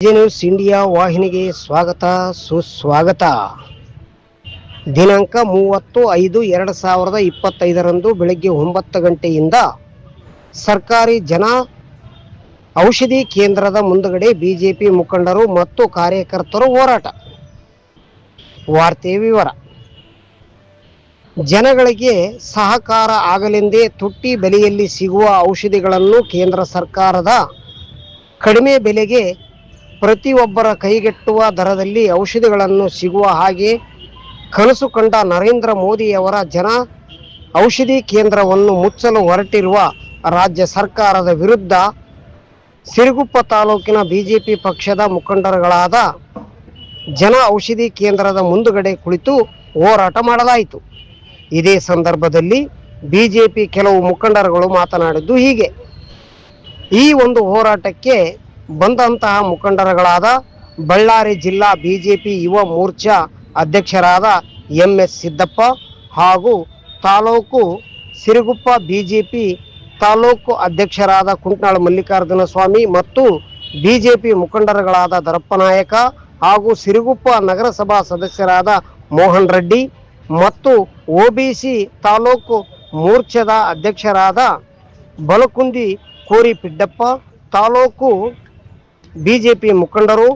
News India ವಾಹಿನಿಗೆ ಸ್ವಾಗತ, ಸುಸ್ವಾಗತ. ದಿನಾಂಕ ಮೂವತ್ತು ಐದು ಎರಡು ಸಾವಿರದ ಇಪ್ಪತ್ತೈದರಂದು ಬೆಳಗ್ಗೆ ಒಂಬತ್ತು ಗಂಟೆಯಿಂದ ಸರ್ಕಾರಿ ಜನ ಔಷಧಿ ಕೇಂದ್ರದ ಮುಂದುಗಡೆ ಬಿಜೆಪಿ ಮುಖಂಡರು ಮತ್ತು ಕಾರ್ಯಕರ್ತರು ಹೋರಾಟ. ವಾರ್ತೆ ವಿವರ. ಜನಗಳಿಗೆ ಸಹಕಾರ ಆಗಲೆಂದೇ ತುಟ್ಟಿ ಬೆಲೆಯಲ್ಲಿ ಸಿಗುವ ಔಷಧಿಗಳನ್ನು ಕೇಂದ್ರ ಸರ್ಕಾರದ ಕಡಿಮೆ ಬೆಲೆಗೆ ಪ್ರತಿಯೊಬ್ಬರ ಕೈಗೆಟ್ಟುವ ದರದಲ್ಲಿ ಔಷಧಿಗಳನ್ನು ಸಿಗುವ ಹಾಗೆ ಕನಸು ಕಂಡ ನರೇಂದ್ರ ಮೋದಿಯವರ ಜನ ಔಷಧಿ ಕೇಂದ್ರವನ್ನು ಮುಚ್ಚಲು ಹೊರಟಿರುವ ರಾಜ್ಯ ಸರ್ಕಾರದ ವಿರುದ್ಧ ಸಿರುಗುಪ್ಪ ತಾಲೂಕಿನ ಬಿಜೆಪಿ ಪಕ್ಷದ ಮುಖಂಡರುಗಳಾದ ಜನ ಔಷಧಿ ಕೇಂದ್ರದ ಮುಂದುಗಡೆ ಕುಳಿತು ಹೋರಾಟ ಮಾಡಲಾಯಿತು. ಇದೇ ಸಂದರ್ಭದಲ್ಲಿ ಬಿಜೆಪಿ ಕೆಲವು ಮುಖಂಡರುಗಳು ಮಾತನಾಡಿದ್ದು ಹೀಗೆ. ಈ ಒಂದು ಹೋರಾಟಕ್ಕೆ ಬಂದಂತಹ ಮುಖಂಡರುಗಳಾದ ಬಳ್ಳಾರಿ ಜಿಲ್ಲಾ ಬಿಜೆಪಿ ಯುವ ಮೋರ್ಚಾ ಅಧ್ಯಕ್ಷರಾದ ಎಂ ಎಸ್ ಸಿದ್ದಪ್ಪ ಹಾಗೂ ತಾಲೂಕು ಸಿರುಗುಪ್ಪ ಬಿಜೆಪಿ ತಾಲೂಕು ಅಧ್ಯಕ್ಷರಾದ ಕುಂಟ್ನಾಳ್ ಮಲ್ಲಿಕಾರ್ಜುನ ಸ್ವಾಮಿ ಮತ್ತು ಬಿಜೆಪಿ ಮುಖಂಡರುಗಳಾದ ದರಪ್ಪನಾಯಕ ಹಾಗೂ ಸಿರುಗುಪ್ಪ ನಗರಸಭಾ ಸದಸ್ಯರಾದ ಮೋಹನ್ ರೆಡ್ಡಿ ಮತ್ತು ಒಬಿಸಿ ತಾಲೂಕು ಮೋರ್ಚಾದ ಅಧ್ಯಕ್ಷರಾದ ಬಲಕುಂದಿ ಕೋರಿ ಪಿಡ್ಡಪ್ಪ ತಾಲೂಕು ಬಿಜೆಪಿ ಮುಖಂಡರು,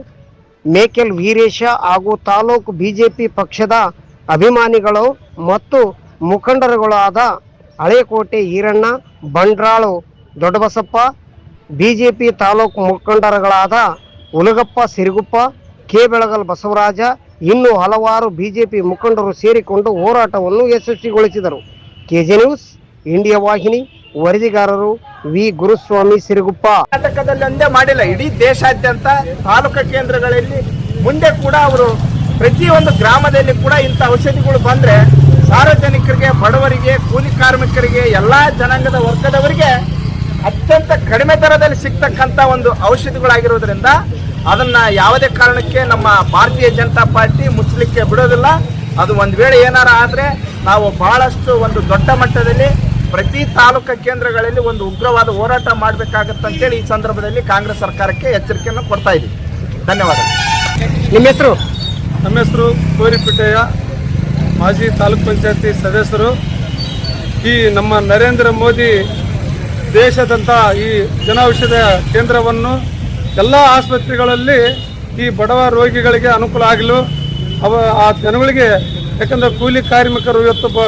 ಮೇಕೆಲ್ ವೀರೇಶ ಹಾಗೂ ತಾಲೂಕು ಬಿಜೆಪಿ ಪಕ್ಷದ ಅಭಿಮಾನಿಗಳು ಮತ್ತು ಮುಖಂಡರುಗಳಾದ ಹಳೇಕೋಟೆ ಈರಣ್ಣ, ಬಂಡ್ರಾಳು ದೊಡ್ಡಬಸಪ್ಪ, ಬಿಜೆಪಿ ತಾಲೂಕು ಮುಖಂಡರುಗಳಾದ ಉಲಗಪ್ಪ ಸಿರಿಗುಪ್ಪ, ಕೆ ಬೆಳಗಲ್ ಬಸವರಾಜ ಇನ್ನೂ ಹಲವಾರು ಬಿಜೆಪಿ ಮುಖಂಡರು ಸೇರಿಕೊಂಡು ಹೋರಾಟವನ್ನು ಯಶಸ್ವಿಗೊಳಿಸಿದರು. ಕೆಜೆ ನ್ಯೂಸ್, ಇಂಡಿಯಾ ವಾಹಿನಿ. ವರದಿಗಾರರು ವಿ. ಗುರುಸ್ವಾಮಿ ಸಿರುಗುಪ್ಪ. ಕರ್ನಾಟಕದಲ್ಲಿ ಒಂದೇ ಮಾಡಿಲ್ಲ. ಇಡೀ ದೇಶಾದ್ಯಂತ ತಾಲೂಕು ಕೇಂದ್ರಗಳಲ್ಲಿ ಮುಂದೆ ಕೂಡ ಅವರು ಪ್ರತಿಯೊಂದು ಗ್ರಾಮದಲ್ಲಿ ಕೂಡ ಇಂಥ ಔಷಧಿಗಳು ಬಂದ್ರೆ ಸಾರ್ವಜನಿಕರಿಗೆ, ಬಡವರಿಗೆ, ಕೂಲಿ ಕಾರ್ಮಿಕರಿಗೆ, ಎಲ್ಲಾ ಜನಾಂಗದ ವರ್ಗದವರಿಗೆ ಅತ್ಯಂತ ಕಡಿಮೆ ದರದಲ್ಲಿ ಸಿಗ್ತಕ್ಕಂಥ ಒಂದು ಔಷಧಿಗಳಾಗಿರೋದ್ರಿಂದ ಅದನ್ನ ಯಾವುದೇ ಕಾರಣಕ್ಕೆ ನಮ್ಮ ಭಾರತೀಯ ಜನತಾ ಪಾರ್ಟಿ ಮುಚ್ಚಲಿಕ್ಕೆ ಬಿಡೋದಿಲ್ಲ. ಅದು ಒಂದ್ ವೇಳೆ ಏನಾರ ಆದ್ರೆ ನಾವು ಬಹಳಷ್ಟು ಒಂದು ದೊಡ್ಡ ಮಟ್ಟದಲ್ಲಿ ಪ್ರತಿ ತಾಲೂಕು ಕೇಂದ್ರಗಳಲ್ಲಿ ಒಂದು ಉಗ್ರವಾದ ಹೋರಾಟ ಮಾಡಬೇಕಾಗತ್ತಂತೇಳಿ ಈ ಸಂದರ್ಭದಲ್ಲಿ ಕಾಂಗ್ರೆಸ್ ಸರ್ಕಾರಕ್ಕೆ ಎಚ್ಚರಿಕೆಯನ್ನು ಕೊಡ್ತಾ ಇದ್ದೀವಿ. ಧನ್ಯವಾದಗಳು. ನಿಮ್ಮ ಹೆಸರು? ನಮ್ಮ ಹೆಸರು ಕೋರಿಪೇಟೆಯ ಮಾಜಿ ತಾಲೂಕ್ ಪಂಚಾಯತಿ ಸದಸ್ಯರು. ಈ ನಮ್ಮ ನರೇಂದ್ರ ಮೋದಿ ದೇಶದಂಥ ಈ ಜನೌಷಧ ಕೇಂದ್ರವನ್ನು ಎಲ್ಲ ಆಸ್ಪತ್ರೆಗಳಲ್ಲಿ ಈ ಬಡವ ರೋಗಿಗಳಿಗೆ ಅನುಕೂಲ ಆಗಲು ಅವ ಆ ಜನಗಳಿಗೆ ಯಾಕಂದರೆ ಕೂಲಿ ಕಾರ್ಮಿಕರು ಇವತ್ತು ಬ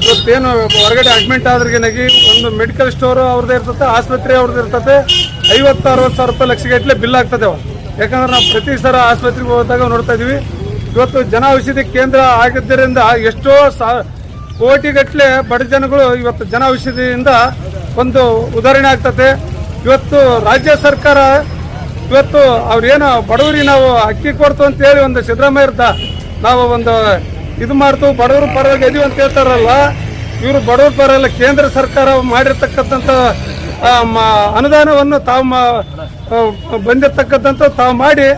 ಇವತ್ತೇನು ಹೊರಗಡೆ ಅಡ್ಮಿಟ್ ಆದ್ರಿಗೆನಾಗಿ ಒಂದು ಮೆಡಿಕಲ್ ಸ್ಟೋರು ಅವ್ರದ್ದು ಇರ್ತದೆ ಆಸ್ಪತ್ರೆ ಅವ್ರದ್ದು ಇರ್ತದೆ ಐವತ್ತು ಅರವತ್ತು ಸಾವಿರ ರೂಪಾಯಿ ಲಕ್ಷಗಟ್ಟಲೆ ಬಿಲ್ ಆಗ್ತದೆ ಯಾಕಂದ್ರೆ ನಾವು ಪ್ರತಿ ಸಲ ಆಸ್ಪತ್ರೆಗೆ ಹೋದಾಗ ನೋಡ್ತಾ ಇದೀವಿ, ಇವತ್ತು ಜನ ಔಷಧಿ ಕೇಂದ್ರ ಆಗಿದ್ದರಿಂದ ಎಷ್ಟೋ ಸಾ ಕೋಟಿಗಟ್ಟಲೆ ಬಡ ಜನಗಳು ಇವತ್ತು ಜನ ಔಷಧಿಯಿಂದ ಒಂದು ಉದಾಹರಣೆ ಆಗ್ತದೆ ಇವತ್ತು ರಾಜ್ಯ ಸರ್ಕಾರ ಇವತ್ತು ಅವ್ರೇನು ಬಡವರಿಗೆ ನಾವು ಅಕ್ಕಿ ಕೊಡ್ತು ಅಂತ ಹೇಳಿ ಒಂದು ಸಿದ್ದರಾಮಯ್ಯ ಇರ್ತ ನಾವು ಒಂದು ಇದು ಮಾಡ್ತು ಬಡವ್ರ ಪರವಾಗಿ ಇದೀವಿ ಅಂತ ಹೇಳ್ತಾರಲ್ಲ ಇವರು ಬಡವ್ರ ಪರಲ್ಲ ಕೇಂದ್ರ ಸರ್ಕಾರ ಮಾಡಿರ್ತಕ್ಕಂಥ ಅನುದಾನವನ್ನು ತಾವು ಬಂದಿರ್ತಕ್ಕಂಥ ತಾವು ಮಾಡಿ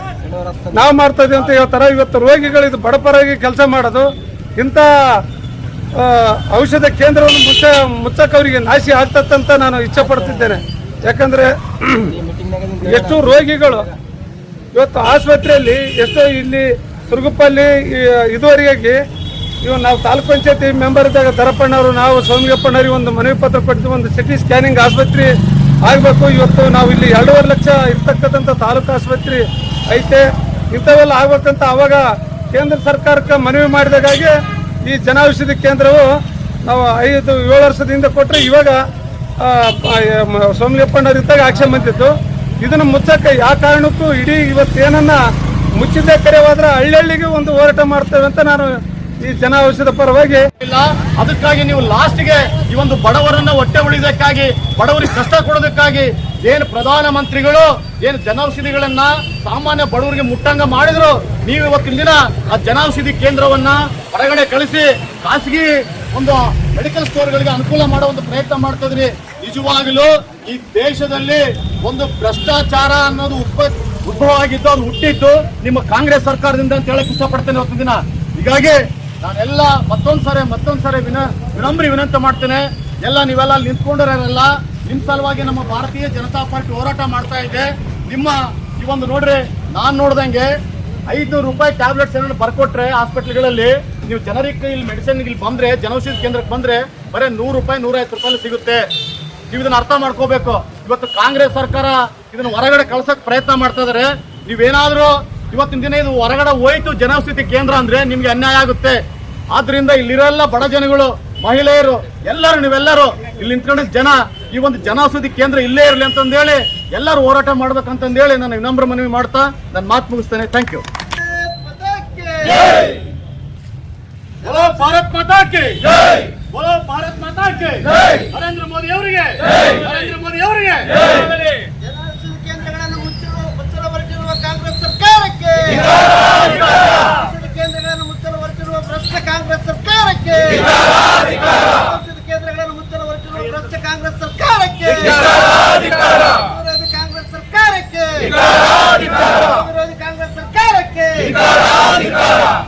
ನಾವು ಮಾಡ್ತಾ ಇದೀವಿ ಅಂತ ಹೇಳ್ತಾರೆ. ಇವತ್ತು ರೋಗಿಗಳು ಇದು ಬಡಪರಾಗಿ ಕೆಲಸ ಮಾಡೋದು ಇಂಥ ಔಷಧ ಕೇಂದ್ರವನ್ನು ಮುಚ್ಚ ಮುಚ್ಚಕ್ಕೆ ಅವರಿಗೆ ನಾಶಿ ಆಗ್ತದಂತ ನಾನು ಇಚ್ಛೆ ಪಡ್ತಿದ್ದೇನೆ ಯಾಕಂದ್ರೆ ಎಷ್ಟು ರೋಗಿಗಳು ಇವತ್ತು ಆಸ್ಪತ್ರೆಯಲ್ಲಿ ಎಷ್ಟೋ ಇಲ್ಲಿ ಸುರುಗುಪ್ಪಲ್ಲಿ ಇದುವರೆಗಾಗಿ ಇದುವರೆಗೆ ಇವು ನಾವು ತಾಲೂಕ್ ಪಂಚಾಯತಿ ಮೆಂಬರ್ ಇದ್ದಾಗ ದರಪ್ಪಣ್ಣವರು ನಾವು ಸೋಮಗಪ್ಪಣ್ಣವ್ರಿಗೆ ಒಂದು ಮನವಿ ಪತ್ರ ಕೊಡ್ತೀವಿ ಒಂದು ಸಿಟಿ ಸ್ಕ್ಯಾನಿಂಗ್ ಆಸ್ಪತ್ರೆ ಆಗಬೇಕು. ಇವತ್ತು ನಾವು ಇಲ್ಲಿ ಎರಡೂವರೆ ಲಕ್ಷ ಇರ್ತಕ್ಕಂಥ ತಾಲೂಕು ಆಸ್ಪತ್ರೆ ಐತೆ. ಇಂಥವೆಲ್ಲ ಆಗ್ಬೇಕಂತ ಅವಾಗ ಕೇಂದ್ರ ಸರ್ಕಾರಕ್ಕೆ ಮನವಿ ಮಾಡಿದಾಗೆ ಈ ಜನೌಷಧಿ ಕೇಂದ್ರವು ನಾವು ಐದು, ಏಳು ವರ್ಷದಿಂದ ಕೊಟ್ಟರೆ ಇವಾಗ ಸೋಮಲಿಪ್ಪಣ್ಣವ್ರು ಇದ್ದಾಗ ಆಕ್ಷನ್ ಬಂದಿತ್ತು. ಇದನ್ನು ಮುಚ್ಚಕ್ಕೆ ಯಾವ ಕಾರಣಕ್ಕೂ ಇಡೀ ಇವತ್ತೇನನ್ನ ಮುಚ್ಚಿದ್ದೇ ಹೋದ್ರೆ ಹಳ್ಳಿಗೆ ಒಂದು ಹೋರಾಟ ಮಾಡ್ತೇವೆ ಅಂತ ನಾನು ಈ ಜನ ಔಷಧ ಪರವಾಗಿ ಇಲ್ಲ, ಅದಕ್ಕಾಗಿ ನೀವು ಲಾಸ್ಟ್ಗೆ ಈ ಒಂದು ಬಡವರನ್ನ ಹೊಟ್ಟೆ ಉಳಿದಕ್ಕಾಗಿ ಬಡವರಿಗೆ ಕಷ್ಟ ಕೊಡೋದಕ್ಕಾಗಿ ಏನು ಪ್ರಧಾನ ಮಂತ್ರಿಗಳು ಏನು ಜನೌಷಧಿಗಳನ್ನ ಸಾಮಾನ್ಯ ಬಡವರಿಗೆ ಮುಟ್ಟಂಗ ಮಾಡಿದ್ರು, ನೀವು ಇವತ್ತಿನ ದಿನ ಆ ಜನೌಷಧಿ ಕೇಂದ್ರವನ್ನ ಹೊರಗಡೆ ಕಳಿಸಿ ಖಾಸಗಿ ಒಂದು ಮೆಡಿಕಲ್ ಸ್ಟೋರ್ಗಳಿಗೆ ಅನುಕೂಲ ಮಾಡೋ ಒಂದು ಪ್ರಯತ್ನ ಮಾಡ್ತಿದ್ರಿ ನಿಜವಾಗಲೂ ಈ ದೇಶದಲ್ಲಿ ಒಂದು ಭ್ರಷ್ಟಾಚಾರ ಅನ್ನೋದು ಉತ್ಪ ಉದ್ಭವ ಆಗಿದ್ದು ಅದು ಹುಟ್ಟಿದ್ದು ನಿಮ್ಮ ಕಾಂಗ್ರೆಸ್ ಸರ್ಕಾರದಿಂದ ಅಂತ ಹೇಳಕ್ ಇಷ್ಟಪಡ್ತೇನೆ ಇವತ್ತು ದಿನ. ಹೀಗಾಗಿ ನಾನೆಲ್ಲ ಮತ್ತೊಂದ್ ಸಾರಿ ಮತ್ತೊಂದ್ ಸಾರಿ ವಿನ, ವಿನಮ್ರಿ ವಿನಂತಿ ಮಾಡ್ತೇನೆ. ಎಲ್ಲ ನೀವೆಲ್ಲ ಅಲ್ಲಿ ನಿಂತ್ಕೊಂಡಿರೋರೆಲ್ಲ ನಿಮ್ಮ ಸಲುವಾಗಿ ನಮ್ಮ ಭಾರತೀಯ ಜನತಾ ಪಾರ್ಟಿ ಹೋರಾಟ ಮಾಡ್ತಾ ಇದೆ. ನಿಮ್ಮ ಈ ಒಂದು ನೋಡ್ರಿ, ನಾನು ನೋಡ್ದಂಗೆ ಐದು ರೂಪಾಯಿ ಟ್ಯಾಬ್ಲೆಟ್ಸ್ ಏನಾದ್ರು ಬರ್ಕೊಟ್ರೆ ಹಾಸ್ಪಿಟ್ಲ್ಗಳಲ್ಲಿ ನೀವು ಜನರಿಗೆ ಇಲ್ಲಿ ಮೆಡಿಸಿನ್ ಇಲ್ಲಿ ಬಂದ್ರೆ, ಜನೌಷಧಿ ಕೇಂದ್ರಕ್ಕೆ ಬಂದ್ರೆ ಬರೀ ನೂರು ರೂಪಾಯಿ, ನೂರೈವತ್ತು ರೂಪಾಯಿ ಸಿಗುತ್ತೆ. ನೀವು ಇದನ್ನ ಅರ್ಥ ಮಾಡ್ಕೋಬೇಕು. ಇವತ್ತು ಕಾಂಗ್ರೆಸ್ ಸರ್ಕಾರ ಇದನ್ನು ಹೊರಗಡೆ ಕಳ್ಸಕ್ ಪ್ರಯತ್ನ ಮಾಡ್ತಾ ಇದಾರೆ. ನೀವೇನಾದ್ರೂ ಇವತ್ತಿನ ದಿನ ಇದು ಹೊರಗಡೆ ಹೋಯ್ತು ಜನವಸತಿ ಕೇಂದ್ರ ಅಂದ್ರೆ ನಿಮ್ಗೆ ಅನ್ಯಾಯ ಆಗುತ್ತೆ. ಆದ್ರಿಂದ ಇಲ್ಲಿರೋಲ್ಲ ಬಡ ಜನಗಳು ಮಹಿಳೆಯರು ಎಲ್ಲರೂ ನೀವೆಲ್ಲರೂ ಇಲ್ಲಿ ನಿಂತ್ಕೊಂಡಿದ್ ಜನ ಈ ಒಂದು ಜನೌಷಧಿ ಕೇಂದ್ರ ಇಲ್ಲೇ ಇರಲಿ ಅಂತಂದೇಳಿ ಎಲ್ಲರೂ ಹೋರಾಟ ಮಾಡ್ಬೇಕಂತಂದೇಳಿ ನನ್ನ ವಿನಮ್ರ ಮನವಿ ಮಾಡ್ತಾ ನಾನು ಮಾತು ಮುಗಿಸ್ತೇನೆ. ಥ್ಯಾಂಕ್ ಯು ಭಾರತ್ ಭಾರತ್ ನರೇಂದ್ರ ಮೋದಿ ಅವರಿಗೆ. ನರೇಂದ್ರ ಮೋದಿ ಅವರಿಗೆ. ಕೇಂದ್ರಗಳನ್ನು ಮುಚ್ಚಲು ಹೊರಟಿರುವ ಭ್ರಷ್ಟ ಕಾಂಗ್ರೆಸ್ ಸರ್ಕಾರಕ್ಕೆ. ಔಷಧಿ ಕೇಂದ್ರಗಳನ್ನು ಮುಚ್ಚಲು ಹೊರಟಿರುವ ಭ್ರಷ್ಟ ಕಾಂಗ್ರೆಸ್ ಸರ್ಕಾರಕ್ಕೆ. ಕಾಂಗ್ರೆಸ್ ಸರ್ಕಾರಕ್ಕೆ ವಿರೋಧಿ ಕಾಂಗ್ರೆಸ್ ಸರ್ಕಾರಕ್ಕೆ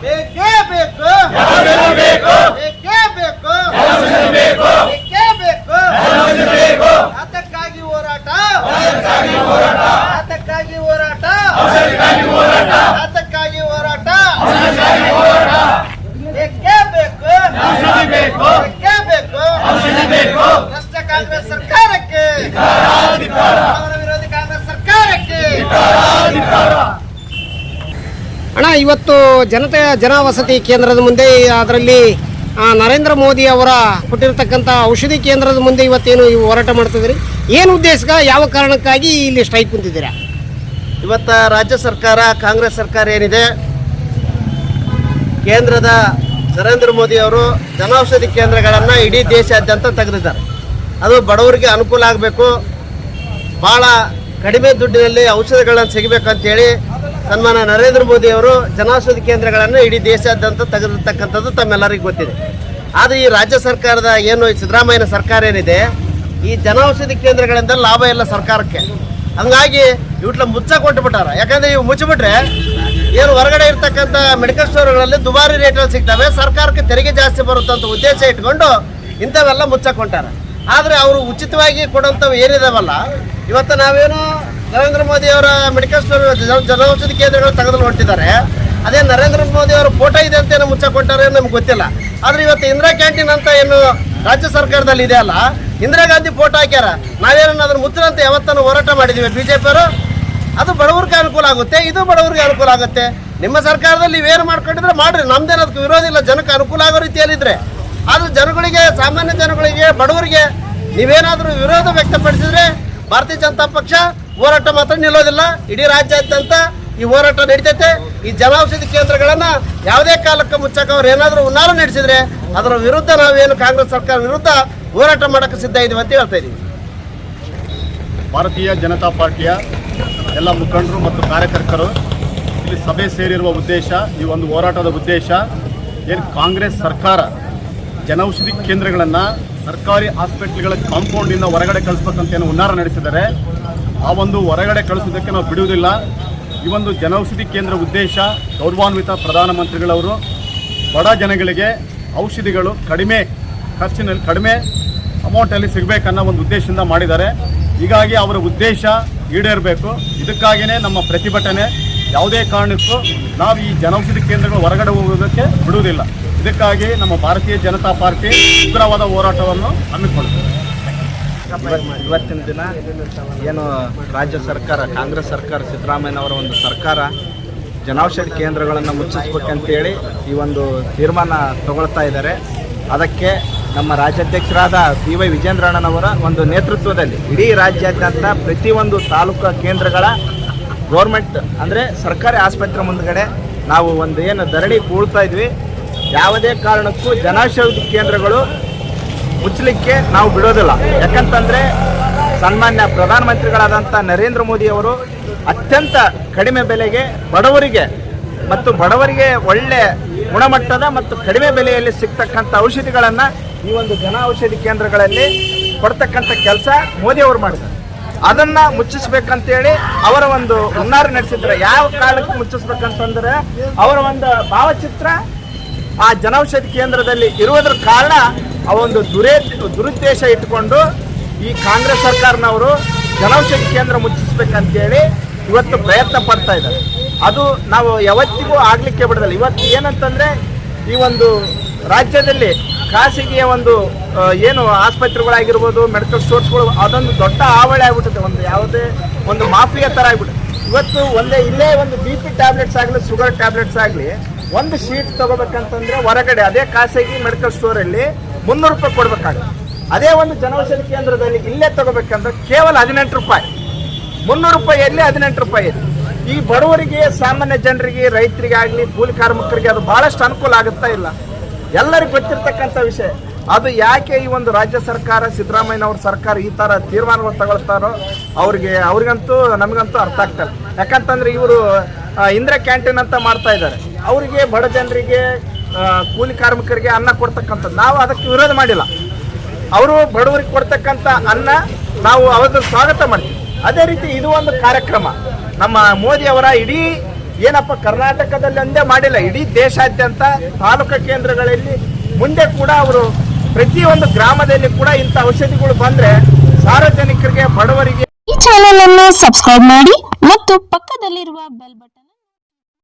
ಬೇಕೇ ಬೇಕು ಬೇಕೇ ಬೇಕು ಬೇಕೇ ಬೇಕು ಅದಕ್ಕಾಗಿ ಹೋರಾಟ ಅದಕ್ಕಾಗಿ ಹೋರಾಟ ಅದಕ್ಕಾಗಿ ಹೋರಾಟ ಬೇಕೇ ಬೇಕು ಬೇಕೇ ಬೇಕು ಭ್ರಷ್ಟ ಕಾಂಗ್ರೆಸ್ ಸರ್ಕಾರಕ್ಕೆ. ವಿರೋಧಿ ಕಾಂಗ್ರೆಸ್ ಸರ್ಕಾರಕ್ಕೆ. ಅಣ್ಣ ಇವತ್ತು ಜನತೆ ಜನವಸತಿ ಕೇಂದ್ರದ ಮುಂದೆ ಅದರಲ್ಲಿ ನರೇಂದ್ರ ಮೋದಿ ಅವರ ಕೊಟ್ಟಿರ್ತಕ್ಕಂಥ ಔಷಧಿ ಕೇಂದ್ರದ ಮುಂದೆ ಇವತ್ತೇನು ಇವು ಹೋರಾಟ ಮಾಡ್ತಿದ್ರಿ ಏನು ಉದ್ದೇಶಕ ಯಾವ ಕಾರಣಕ್ಕಾಗಿ ಇಲ್ಲಿ ಸ್ಟ್ರೈಕ್ ಕುಂತಿದ್ದೀರಾ? ಇವತ್ತು ರಾಜ್ಯ ಸರ್ಕಾರ ಕಾಂಗ್ರೆಸ್ ಸರ್ಕಾರ ಏನಿದೆ? ಕೇಂದ್ರದ ನರೇಂದ್ರ ಮೋದಿ ಅವರು ಜನೌಷಧಿ ಕೇಂದ್ರಗಳನ್ನು ಇಡೀ ದೇಶಾದ್ಯಂತ ತೆಗೆದಿದ್ದಾರೆ. ಅದು ಬಡವರಿಗೆ ಅನುಕೂಲ ಆಗಬೇಕು. ಭಾಳ ಕಡಿಮೆ ದುಡ್ಡಿನಲ್ಲಿ ಔಷಧಗಳನ್ನು ಸಿಗಬೇಕಂತೇಳಿ ಸನ್ಮಾನ ನರೇಂದ್ರ ಮೋದಿ ಅವರು ಜನೌಷಧಿ ಕೇಂದ್ರಗಳನ್ನು ಇಡೀ ದೇಶಾದ್ಯಂತ ತೆಗೆದಿರ್ತಕ್ಕಂಥದ್ದು ತಮ್ಮೆಲ್ಲರಿಗೂ ಗೊತ್ತಿದೆ. ಆದರೆ ಈ ರಾಜ್ಯ ಸರ್ಕಾರದ ಏನು ಸಿದ್ದರಾಮಯ್ಯನ ಸರ್ಕಾರ ಏನಿದೆ, ಈ ಜನೌಷಧಿ ಕೇಂದ್ರಗಳಿಂದ ಲಾಭ ಇಲ್ಲ ಸರ್ಕಾರಕ್ಕೆ. ಹಂಗಾಗಿ ಇವ್ಲ ಮುಚ್ಚ ಕೊಟ್ಟುಬಿಟ್ಟಾರ ಯಾಕಂದ್ರೆ ಇವು ಮುಚ್ಚಿಬಿಟ್ರೆ ಏನು ಹೊರಗಡೆ ಇರ್ತಕ್ಕಂಥ ಮೆಡಿಕಲ್ ಸ್ಟೋರ್ಗಳಲ್ಲಿ ದುಬಾರಿ ರೇಟಲ್ಲಿ ಸಿಗ್ತವೆ, ಸರ್ಕಾರಕ್ಕೆ ತೆರಿಗೆ ಜಾಸ್ತಿ ಬರುತ್ತಂತ ಉದ್ದೇಶ ಇಟ್ಕೊಂಡು ಇಂಥವೆಲ್ಲ ಮುಚ್ಚಕೊಂಟಾರ ಆದರೆ ಅವರು ಉಚಿತವಾಗಿ ಕೊಡುವಂಥವು ಏನಿದಾವಲ್ಲ, ಇವತ್ತು ನಾವೇನು ನರೇಂದ್ರ ಮೋದಿ ಅವರ ಮೆಡಿಕಲ್ ಸ್ಟೋರ್ ಜನ- ಜನೌಷಧಿ ಕೇಂದ್ರಗಳು ತೆಗೆದು ಹೊರಟಿದ್ದಾರೆ. ಅದೇ ನರೇಂದ್ರ ಮೋದಿ ಅವರ ಫೋಟೋ ಇದೆ ಅಂತ ಏನೋ ಮುಚ್ಚಕೊಟ್ಟಾರೆ ನಮ್ಗೆ ಗೊತ್ತಿಲ್ಲ. ಆದರೆ ಇವತ್ತು ಇಂದಿರಾ ಕ್ಯಾಂಟೀನ್ ಅಂತ ಏನು ರಾಜ್ಯ ಸರ್ಕಾರದಲ್ಲಿ ಇದೆ ಅಲ್ಲ, ಇಂದಿರಾ ಗಾಂಧಿ ಫೋಟೋ ಹಾಕ್ಯಾರ. ನಾವೇನನ್ನ ಅದನ್ನು ಮುಚ್ಚರಂತ ಯಾವತ್ತನ್ನು ಹೋರಾಟ ಮಾಡಿದ್ದೀವಿ ಬಿ ಜೆ ಅವರು. ಅದು ಬಡವ್ರಿಗೆ ಅನುಕೂಲ ಆಗುತ್ತೆ, ಇದು ಬಡವ್ರಿಗೆ ಅನುಕೂಲ ಆಗುತ್ತೆ. ನಿಮ್ಮ ಸರ್ಕಾರದಲ್ಲಿ ನೀವೇನು ಮಾಡ್ಕೊಂಡಿದ್ರೆ ಮಾಡ್ರಿ ನಮ್ದೇನು ಅದಕ್ಕೆ ವಿರೋಧ ಇಲ್ಲ, ಜನಕ್ಕೆ ಅನುಕೂಲ ಆಗೋ ರೀತಿಯಲ್ಲಿದ್ರೆ. ಆದ್ರೆ ಜನಗಳಿಗೆ, ಸಾಮಾನ್ಯ ಜನಗಳಿಗೆ, ಬಡವರಿಗೆ ನೀವೇನಾದರೂ ವಿರೋಧ ವ್ಯಕ್ತಪಡಿಸಿದ್ರೆ ಭಾರತೀಯ ಜನತಾ ಪಕ್ಷ ಹೋರಾಟ ಮಾತ್ರ ನಿಲ್ಲೋದಿಲ್ಲ. ಇಡೀ ರಾಜ್ಯಾದ್ಯಂತ ಈ ಹೋರಾಟ ನಡೀತೈತೆ. ಈ ಜನೌಷಧಿ ಕೇಂದ್ರಗಳನ್ನು ಯಾವುದೇ ಕಾಲಕ್ಕೆ ಮುಚ್ಚಕ್ಕೆ ಅವ್ರು ಏನಾದರೂ ಉನ್ನಾರ ನಡೆಸಿದ್ರೆ ಅದರ ವಿರುದ್ಧ ನಾವೇನು ಕಾಂಗ್ರೆಸ್ ಸರ್ಕಾರ ವಿರುದ್ಧ ಹೋರಾಟ ಮಾಡಕ್ಕೆ ಸಿದ್ಧ ಇದೀವಿ ಅಂತ ಹೇಳ್ತಾ ಇದ್ದೀವಿ ಭಾರತೀಯ ಜನತಾ ಪಾರ್ಟಿಯ ಎಲ್ಲ ಮುಖಂಡರು ಮತ್ತು ಕಾರ್ಯಕರ್ತರು ಇಲ್ಲಿ ಸಭೆ ಸೇರಿರುವ ಉದ್ದೇಶ, ಈ ಒಂದು ಹೋರಾಟದ ಉದ್ದೇಶ, ಏನು ಕಾಂಗ್ರೆಸ್ ಸರ್ಕಾರ ಜನೌಷಧಿ ಕೇಂದ್ರಗಳನ್ನು ಸರ್ಕಾರಿ ಹಾಸ್ಪಿಟ್ಲ್ಗಳ ಕಾಂಪೌಂಡಿಂದ ಹೊರಗಡೆ ಕಳಿಸ್ಬೇಕಂತ ಏನು ಹುನ್ನಾರ ನಡೆಸಿದ್ದಾರೆ. ಆ ಒಂದು ಹೊರಗಡೆ ಕಳಿಸೋದಕ್ಕೆ ನಾವು ಬಿಡುವುದಿಲ್ಲ. ಈ ಒಂದು ಜನೌಷಧಿ ಕೇಂದ್ರ ಉದ್ದೇಶ ಗೌರವಾನ್ವಿತ ಪ್ರಧಾನಮಂತ್ರಿಗಳವರು, ಬಡ ಜನಗಳಿಗೆ ಔಷಧಿಗಳು ಕಡಿಮೆ ಖರ್ಚಿನಲ್ಲಿ, ಕಡಿಮೆ ಅಮೌಂಟಲ್ಲಿ ಸಿಗಬೇಕನ್ನೋ ಒಂದು ಉದ್ದೇಶದಿಂದ ಮಾಡಿದ್ದಾರೆ. ಹೀಗಾಗಿ ಅವರ ಉದ್ದೇಶ ಈಡೇರಬೇಕು. ಇದಕ್ಕಾಗಿಯೇ ನಮ್ಮ ಪ್ರತಿಭಟನೆ ಯಾವುದೇ ಕಾರಣಕ್ಕೂ ನಾವು ಈ ಜನೌಷಧಿ ಕೇಂದ್ರಗಳು ಹೊರಗಡೆ ಹೋಗೋದಕ್ಕೆ ಬಿಡುವುದಿಲ್ಲ. ಇದಕ್ಕಾಗಿ ನಮ್ಮ ಭಾರತೀಯ ಜನತಾ ಪಾರ್ಟಿ ಉಗ್ರವಾದ ಹೋರಾಟವನ್ನು ಹಮ್ಮಿಕೊಳ್ಳುತ್ತದೆ. ಇವತ್ತಿನ ದಿನ ಏನು ರಾಜ್ಯ ಸರ್ಕಾರ, ಕಾಂಗ್ರೆಸ್ ಸರ್ಕಾರ ಸಿದ್ದರಾಮಯ್ಯನವರ ಒಂದು ಸರ್ಕಾರ ಜನೌಷಧಿ ಕೇಂದ್ರಗಳನ್ನು ಮುಚ್ಚಿಸ್ಬೇಕಂತೇಳಿ ಈ ಒಂದು ತೀರ್ಮಾನ ತಗೊಳ್ತಾ ಇದ್ದಾರೆ. ಅದಕ್ಕೆ ನಮ್ಮ ರಾಜ್ಯಾಧ್ಯಕ್ಷರಾದ ಬಿ ವೈ ವಿಜೇಂದ್ರಣ್ಣನವರ ಒಂದು ನೇತೃತ್ವದಲ್ಲಿ ಇಡೀ ರಾಜ್ಯಾದ್ಯಂತ ಪ್ರತಿಯೊಂದು ತಾಲೂಕು ಕೇಂದ್ರಗಳ ಗೌರ್ಮೆಂಟ್ ಅಂದರೆ ಸರ್ಕಾರಿ ಆಸ್ಪತ್ರೆ ಮುಂದ್ಗಡೆ ನಾವು ಒಂದು ಏನು ಧರಣಿ ಕೂಳ್ತಾ ಇದ್ವಿ. ಯಾವುದೇ ಕಾರಣಕ್ಕೂ ಜನೌಷಧಿ ಕೇಂದ್ರಗಳು ಮುಚ್ಚಲಿಕ್ಕೆ ನಾವು ಬಿಡೋದಿಲ್ಲ. ಯಾಕಂತಂದರೆ ಸನ್ಮಾನ್ಯ ಪ್ರಧಾನಮಂತ್ರಿಗಳಾದಂಥ ನರೇಂದ್ರ ಮೋದಿ ಅವರು ಅತ್ಯಂತ ಕಡಿಮೆ ಬೆಲೆಗೆ ಬಡವರಿಗೆ ಮತ್ತು ಬಡವರಿಗೆ ಒಳ್ಳೆ ಗುಣಮಟ್ಟದ ಮತ್ತು ಕಡಿಮೆ ಬೆಲೆಯಲ್ಲಿ ಸಿಗ್ತಕ್ಕಂಥ ಔಷಧಿಗಳನ್ನು ಈ ಒಂದು ಜನ ಔಷಧಿ ಕೇಂದ್ರಗಳಲ್ಲಿ ಕೊಡ್ತಕ್ಕಂಥ ಕೆಲಸ ಮೋದಿ ಅವರು ಮಾಡಿದ್ದಾರೆ. ಅದನ್ನ ಮುಚ್ಚಿಸ್ಬೇಕಂತೇಳಿ ಅವರ ಒಂದು ಹುನ್ನಾರ ನಡೆಸಿದ್ರೆ ಯಾವ ಕಾರಣಕ್ಕೂ ಮುಚ್ಚಿಸ್ಬೇಕಂತಂದ್ರೆ ಅವರ ಒಂದು ಭಾವಚಿತ್ರ ಆ ಜನೌಷಧಿ ಕೇಂದ್ರದಲ್ಲಿ ಇರುವುದರ ಕಾರಣ ಆ ಒಂದು ದುರೇ, ದುರುದ್ದೇಶ ಇಟ್ಟುಕೊಂಡು ಈ ಕಾಂಗ್ರೆಸ್ ಸರ್ಕಾರನವರು ಜನೌಷಧಿ ಕೇಂದ್ರ ಮುಚ್ಚಿಸ್ಬೇಕಂತೇಳಿ ಇವತ್ತು ಪ್ರಯತ್ನ ಪಡ್ತಾ ಇದ್ದಾರೆ. ಅದು ನಾವು ಯಾವತ್ತಿಗೂ ಆಗ್ಲಿಕ್ಕೆ ಬಿಡೋದಿಲ್ಲ. ಇವತ್ತು ಏನಂತಂದ್ರೆ ಈ ಒಂದು ರಾಜ್ಯದಲ್ಲಿ ಖಾಸಗಿಯ ಒಂದು ಏನು ಆಸ್ಪತ್ರೆಗಳಾಗಿರ್ಬೋದು ಮೆಡಿಕಲ್ ಸ್ಟೋರ್ಸ್ಗಳು ಅದೊಂದು ದೊಡ್ಡ ಆವಳಿ ಆಗ್ಬಿಟ್ಟಿದೆ. ಒಂದು ಯಾವುದೇ ಒಂದು ಮಾಫಿಯಾ ಥರ ಆಗ್ಬಿಟ್ಟಿದೆ. ಇವತ್ತು ಒಂದೇ, ಇಲ್ಲೇ ಒಂದು ಬಿ ಪಿ ಟ್ಯಾಬ್ಲೆಟ್ಸ್ ಆಗಲಿ ಶುಗರ್ ಟ್ಯಾಬ್ಲೆಟ್ಸ್ ಆಗಲಿ, ಒಂದು ಶೀಟ್ ತೊಗೋಬೇಕಂತಂದ್ರೆ ಹೊರಗಡೆ, ಅದೇ ಖಾಸಗಿ ಮೆಡಿಕಲ್ ಸ್ಟೋರಲ್ಲಿ ಮುನ್ನೂರು ರೂಪಾಯಿ ಕೊಡ್ಬೇಕಾಗುತ್ತೆ. ಅದೇ ಒಂದು ಜನೌಷಧಿ ಕೇಂದ್ರದಲ್ಲಿ ಇಲ್ಲೇ ತಗೋಬೇಕಂದ್ರೆ ಕೇವಲ ಹದಿನೆಂಟು ರೂಪಾಯಿ. ಮುನ್ನೂರು ರೂಪಾಯಿಯಲ್ಲಿ ಹದಿನೆಂಟು ರೂಪಾಯಿ ಇದೆ ಈ ಬಡವರಿಗೆ, ಸಾಮಾನ್ಯ ಜನರಿಗೆ ರೈತರಿಗೆ ಆಗಲಿ ಕೂಲಿ ಕಾರ್ಮಿಕರಿಗೆ ಅದು ಬಹಳಷ್ಟು ಅನುಕೂಲ ಆಗುತ್ತಾ ಇಲ್ಲ. ಎಲ್ಲರಿಗೂ ಗೊತ್ತಿರ್ತಕ್ಕಂಥ ವಿಷಯ. ಅದು ಯಾಕೆ ಈ ಒಂದು ರಾಜ್ಯ ಸರ್ಕಾರ, ಸಿದ್ದರಾಮಯ್ಯನವ್ರ ಸರ್ಕಾರ ಈ ಥರ ತೀರ್ಮಾನಗಳು ತಗೊಳ್ತಾರೋ ಅವ್ರಿಗೆ, ಅವ್ರಿಗಂತೂ ನಮಗಂತೂ ಅರ್ಥ ಆಗ್ತಲ್ಲ ಯಾಕಂತಂದ್ರೆ ಇವರು ಇಂದಿರಾ ಕ್ಯಾಂಟೀನ್ ಅಂತ ಮಾಡ್ತಾ ಇದ್ದಾರೆ. ಅವರಿಗೆ ಬಡ ಜನರಿಗೆ ಕೂಲಿ ಕಾರ್ಮಿಕರಿಗೆ ಅನ್ನ ಕೊಡ್ತಕ್ಕಂಥದ್ದು. ನಾವು ಅದಕ್ಕೆ ವಿರೋಧ ಮಾಡಿಲ್ಲ. ಅವರು ಬಡವರಿಗೆ ಕೊಡ್ತಕ್ಕಂಥ ಅನ್ನ ನಾವು ಅವ್ರದ್ದು ಸ್ವಾಗತ ಮಾಡ್ತೀವಿ. ಅದೇ ರೀತಿ ಇದು ಒಂದು ಕಾರ್ಯಕ್ರಮ. ನಮ್ಮ ಮೋದಿ ಅವರ ಇಡೀ ಏನಪ್ಪ ಕರ್ನಾಟಕದಲ್ಲಿ ಅಂದೇ ಮಾಡಿಲ್ಲ, ಇಡೀ ದೇಶಾದ್ಯಂತ ತಾಲೂಕು ಕೇಂದ್ರಗಳಲ್ಲಿ ಮುಂದೆ ಕೂಡ ಅವರು ಪ್ರತಿಯೊಂದು ಗ್ರಾಮದಲ್ಲಿ ಕೂಡ ಇಂಥ ಔಷಧಿಗಳು ಬಂದ್ರೆ ಸಾರ್ವಜನಿಕರಿಗೆ ಬಡವರಿಗೆ ಈ ಚಾನೆಲ್ ಅನ್ನು ಸಬ್ಸ್ಕ್ರೈಬ್ ಮಾಡಿ ಮತ್ತು ಪಕ್ಕದಲ್ಲಿರುವ ಬೆಲ್ ಬಟನ್